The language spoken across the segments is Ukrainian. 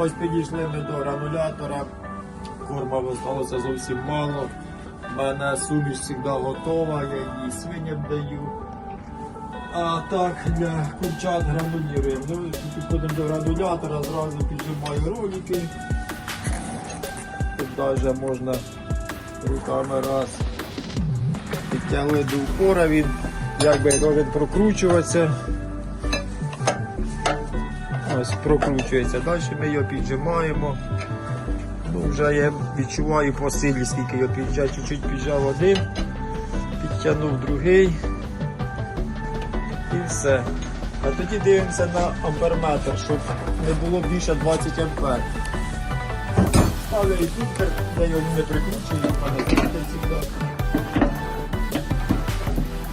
Ось підійшли ми до гранулятора. Корма залишилося зовсім мало. У мене суміш завжди готова, я її свиням даю. А так для курчат гранулюємо. Ну, підходимо до гранулятора, зразу піджимаю ролики. Тут навіть можна руками раз. Підтягли до упора він, якби він прокручуватися. Ось прокручується. Далі ми його піджимаємо. Ну, вже я відчуваю по силі, скільки його піджав, чуть-чуть піджав один, підтягнув другий і все. А тоді дивимося на амперметр, щоб не було більше 20 ампер. Ставлю і тут, де його не прикручую, в мене завжди.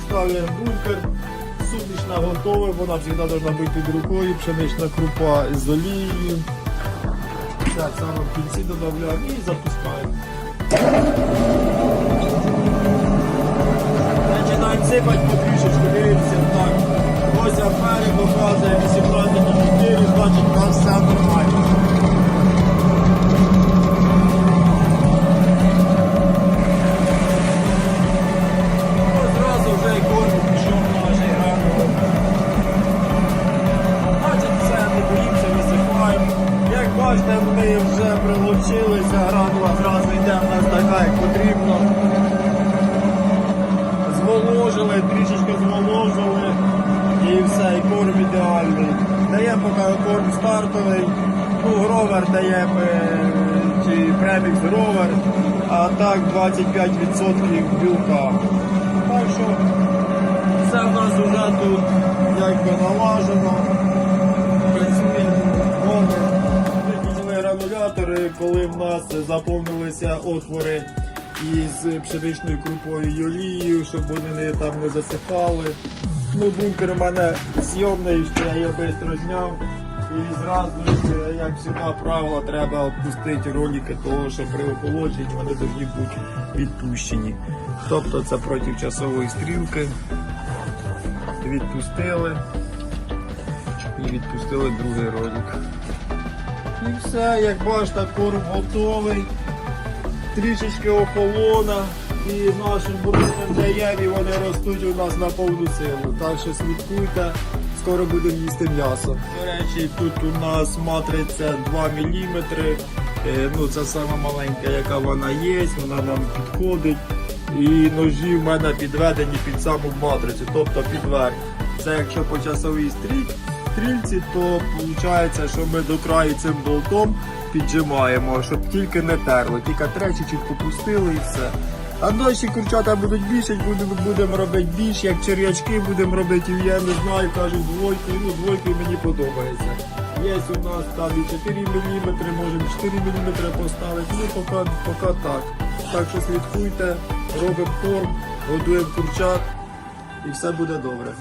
Ставляємо бункер, сумішна готова, вона завжди повинна бути під рукою, пшенична крупа з олією. Так, саме в кінці додаємо і запускаємо. Починаємо сипати гранула зразу йде в нас така, як потрібно. Зволожили, трішечки зволожили і все, і корм ідеальний. Даємо поки корм стартовий, ну гровер даємо е, чи премікс гровер, а так 25% білка. Так що все в нас вже тут якби налажено. В нас заповнилися отвори із пшеничною крупою і олією, щоб вони там не засихали. Ну, бункер у мене зйомний, що я його швидко зняв. І зразу, як завжди правило, треба відпустити ролики того, що при охолодженні вони повинні бути відпущені. Тобто це проти часової стрілки. Відпустили і відпустили другий ролик. І все, як бачите, корм готовий. Трішечки охолона і нашим бурунам даємо, і вони ростуть у нас на повну силу. Так що слідкуйте, скоро будемо їсти м'ясо. До речі, тут у нас матриця 2 мм. Ну, це сама маленька, яка вона є, вона нам підходить. І ножі в мене підведені під саму матрицю, тобто під верх. Це якщо по часовій стріль, стрільці, то виходить, що ми до краю цим болтом піджимаємо, щоб тільки не терло, тільки тречі попустили і все. А дощі курчата будуть більше, будемо, будемо робити більше, як черв'ячки будемо робити, я не знаю, кажуть двойки, ну двойки мені подобається. Є у нас там і 4 мм, можемо 4 мм поставити, ну поки, поки так. Так що слідкуйте, робимо корм, годуємо курчат і все буде добре.